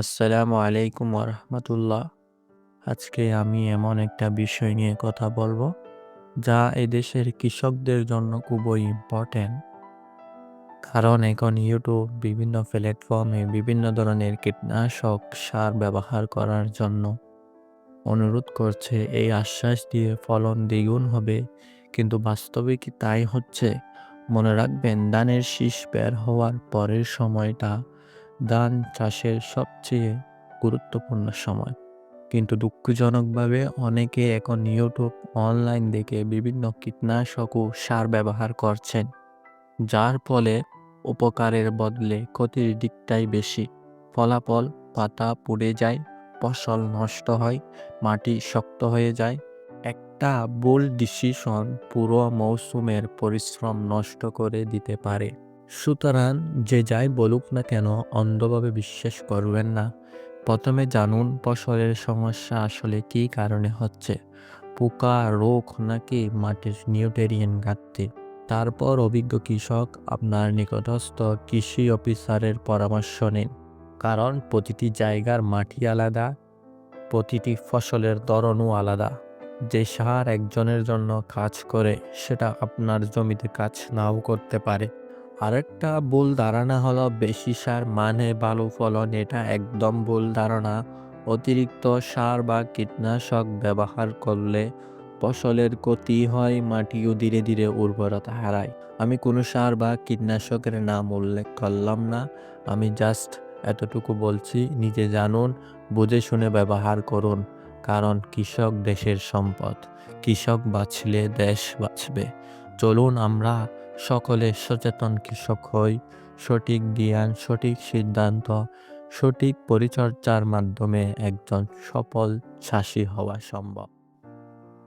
আসসালামু আলাইকুম ওরহমতুল্লাহ আজকে আমি এমন একটা বিষয় নিয়ে কথা বলব, যা এদেশের কৃষকদের জন্য খুবই ইম্পর্ট্যান্ট কারণ এখন ইউটিউব বিভিন্ন প্ল্যাটফর্মে বিভিন্ন ধরনের কীটনাশক সার ব্যবহার করার জন্য অনুরোধ করছে। এই আশ্বাস দিয়ে ফলন দ্বিগুণ হবে, কিন্তু বাস্তবে কি তাই হচ্ছে, মনে রাখবেন, ধানের শীষ বের হওয়ার পরের সময়টা ধান চাষের সবচেয়ে গুরুত্বপূর্ণ সময়। কিন্তু দুঃখজনকভাবে অনেকে এখন ইউটিউব, অনলাইন দেখে বিভিন্ন কীটনাশক ও সার ব্যবহার করছেন, যার ফলে উপকারের বদলে ক্ষতির দিকটাই বেশি। ফলাফল পাতা পুড়ে যায়, ফসল নষ্ট হয়, মাটি শক্ত হয়ে যায়। একটা ভুল ডিসিশন পুরো মৌসুমের পরিশ্রম নষ্ট করে দিতে পারে। সুতরাং যে যাই বলুক না কেন, অন্ধভাবে বিশ্বাস করবেন না। প্রথমে জানুন, ফসলের সমস্যা আসলে কী কারণে হচ্ছে? পোকা, রোগ নাকি মাটির নিউট্রিয়েন্ট ঘাটতি? তারপর অভিজ্ঞ কৃষক, আপনার নিকটস্থ কৃষি অফিসারের পরামর্শ নিন। কারণ প্রতিটি জায়গার মাটি আলাদা, প্রতিটি ফসলের ধরনও আলাদা। যে সার একজনের জন্য কাজ করে, সেটা আপনার জমিতে কাজ নাও করতে পারে। আরেকটা ভুল ধারণা হলো বেশি সার মানে ভালো ফলন, এটা একদম ভুল ধারণা। অতিরিক্ত সার বা কীটনাশক ব্যবহার করলে ফসলের ক্ষতি হয়, মাটিও ধীরে ধীরে উর্বরতা হারায়। আমি কোনো সার বা কীটনাশকের নাম উল্লেখ করলাম না, আমি জাস্ট এতটুকু বলছি, নিজে জানুন, বুঝে শুনে ব্যবহার করুন, কারণ কৃষক দেশের সম্পদ, কৃষক বাঁচলে দেশ বাঁচবে। চলুন আমরা সকলে সচেতন কৃষক হই। সঠিক জ্ঞান, সঠিক সিদ্ধান্ত, সঠিক পরিচর্যার মাধ্যমে একজন সফল চাষি হওয়া সম্ভব।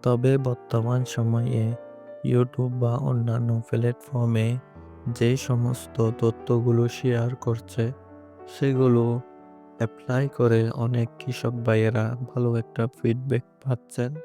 তবে বর্তমান সময়ে ইউটিউব বা অন্যান্য প্ল্যাটফর্মে যে সমস্ত তথ্যগুলো শেয়ার করছে, সেগুলো অ্যাপ্লাই করে অনেক কৃষক ভাইয়েরা ভালো একটা ফিডব্যাক পাচ্ছেন।